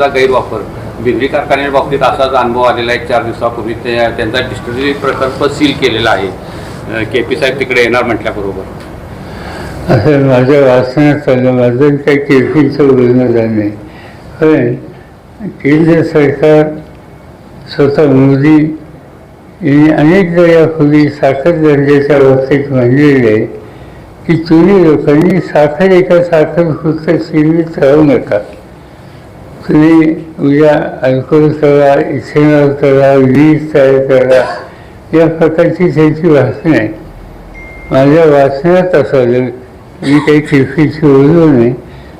समजा गैरवापर. बिजली कारखान्याच्या बाबतीत असाच अनुभव आलेला आहे. चार दिवसापूर्वी ते त्यांचा डिस्ट्रिक्ट प्रकल्प सील केलेला आहे. के पी साहेब तिकडे येणार म्हटल्याबरोबर. असं माझ्या वाचण्यात आलं माझं काही किरकिरचं बोलणं झालं नाही. कारण केंद्र सरकार स्वतः मोदी यांनी अनेकदा यापूर्वी साखर दर्जाच्या बाबतीत म्हणलेलं आहे की तुम्ही लोकांनी साखर एका साखर फक्त सीमित राहू नका. तुम्ही उद्या अल्कोहोल करा इथेनॉल करा वीज तयार करा या प्रकारची त्यांची भाषणं आहे माझ्या वाचण्यात असं आलं मी काही खिडकीची ओळखलो नाही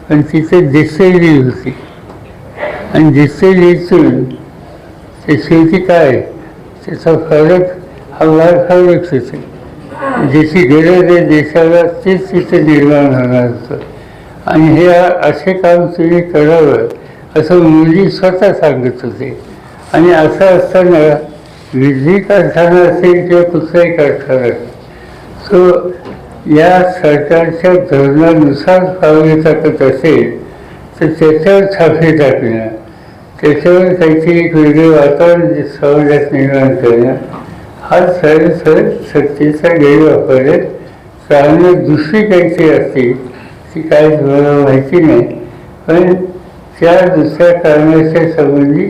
पण तिथे दिसलेली होती. आणि दिसलेलीतून ते शेवटी काय त्याचा फरक हा वार फरक होते. ज्याची गरज आहे देशाला तेच तिथे निर्माण होणार होतं. आणि हे असे काम तुम्ही करावं असं मुली स्वतः सांगत होते. आणि असं असताना विजली कारखाना असेल किंवा कुठलाही कारखाना सो या सरकारच्या धोरणानुसार पावले टाकत असेल तर त्याच्यावर छापे टाकणं त्याच्यावर काहीतरी एक वेगळं वातावरण समाजात निर्माण करणं हा सर सर सत्तेचा गैरवापर आहे. कारण दुसरी काहीतरी असते ती काय मला माहिती नाही पण त्या दुसऱ्या कारणाच्या संबंधी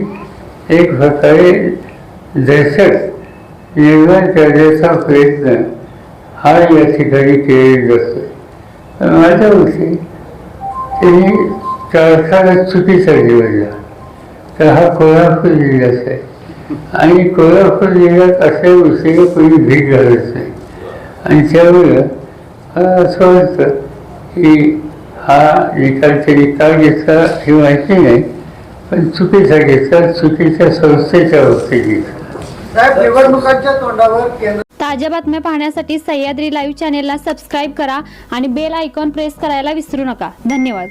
एक प्रकारे दहशत निर्माण करण्याचा प्रयत्न हा। या ठिकाणी केलेला असतो माझ्या मते त्यांनी कारखाना चुकीचा निवडला तर हा कोल्हापूर जिल्ह्याचा आहे आणि कोल्हापूर जिल्ह्यात अशा गोष्टीला कोणी भीक घालत नाही आणि त्यामुळं मला असं वाटतं की हा निकाल त्यांनी का घेतला हे माहिती नाही पण चुकीचा घेतला चुकीच्या संस्थेच्या बाबतीत घेतला साहेब निवडणुकांच्या तोंडावर केंद्र ताज्या बातम्या पाहण्यासाठी सह्याद्री लाईव्ह चॅनेलला सबस्क्राईब करा आणि बेल आयकॉन प्रेस करायला विसरू नका. धन्यवाद.